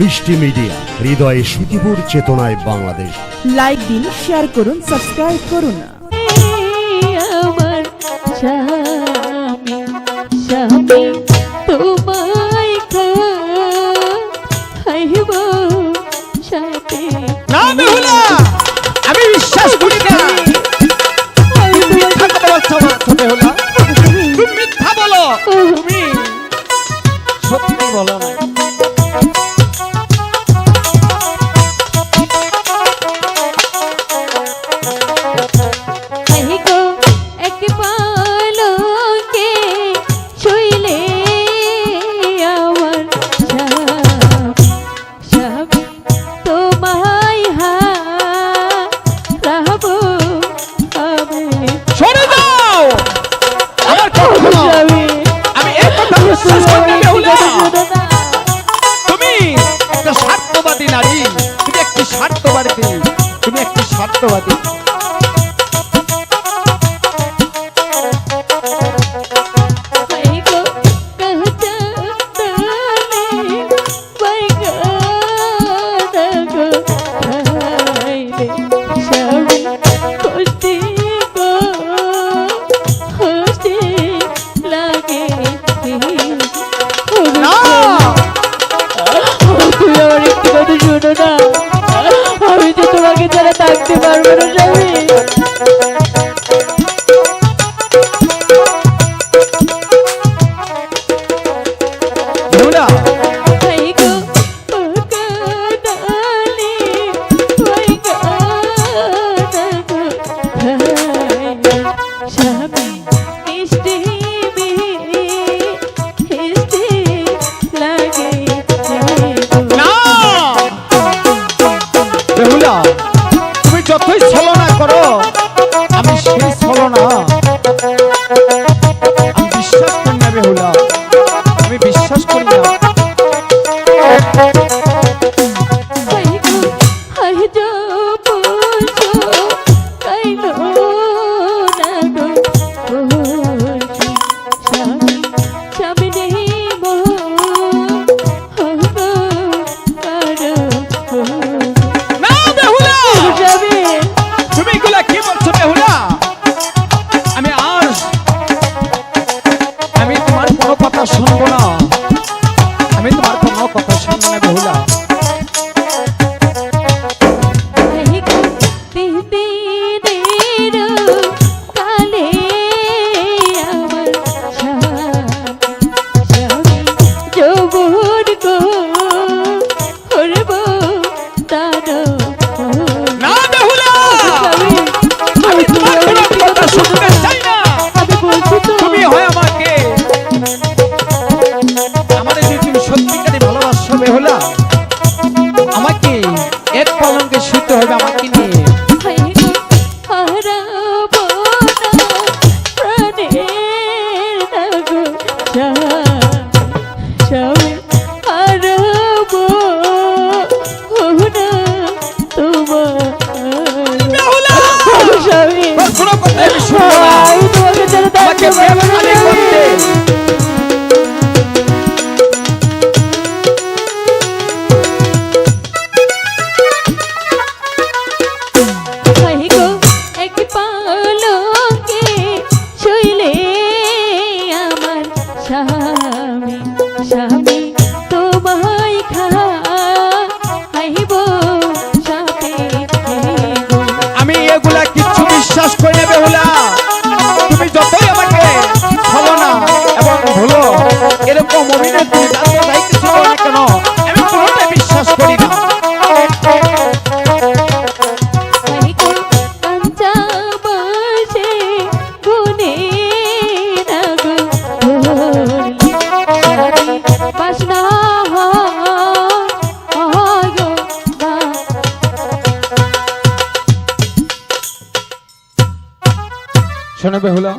মিষ্টি মিডিয়া হৃদয়ে সুখীপুর চেতনায় বাংলাদেশ। লাইক দিন শেয়ার করুন সাবস্ক্রাইব করুন। আমার তোমায় স্বার্থবাদী নারী তুমি একটি স্বার্থবাদী তুমি একটি স্বার্থবাদী No! আমি তো তোমাকে যারা থাকতে পারব না। বন্ধুরা তুমি যতই ছলনা করো, আমি সেই ছলনা। আমি বিশ্বাস করি না বেহুলা, আমি বিশ্বাস করি না। में होला স্বামী স্বামী, তোমায় খাইব আমি এগুলা কিছু বিশ্বাস করি না বেহুলা। তুমি যতই আমাকে হলো না এবং হলো এরকম অভিনেত্রী কেন, আমি কোনোটাই বিশ্বাস করি না। শোনা বেহুলা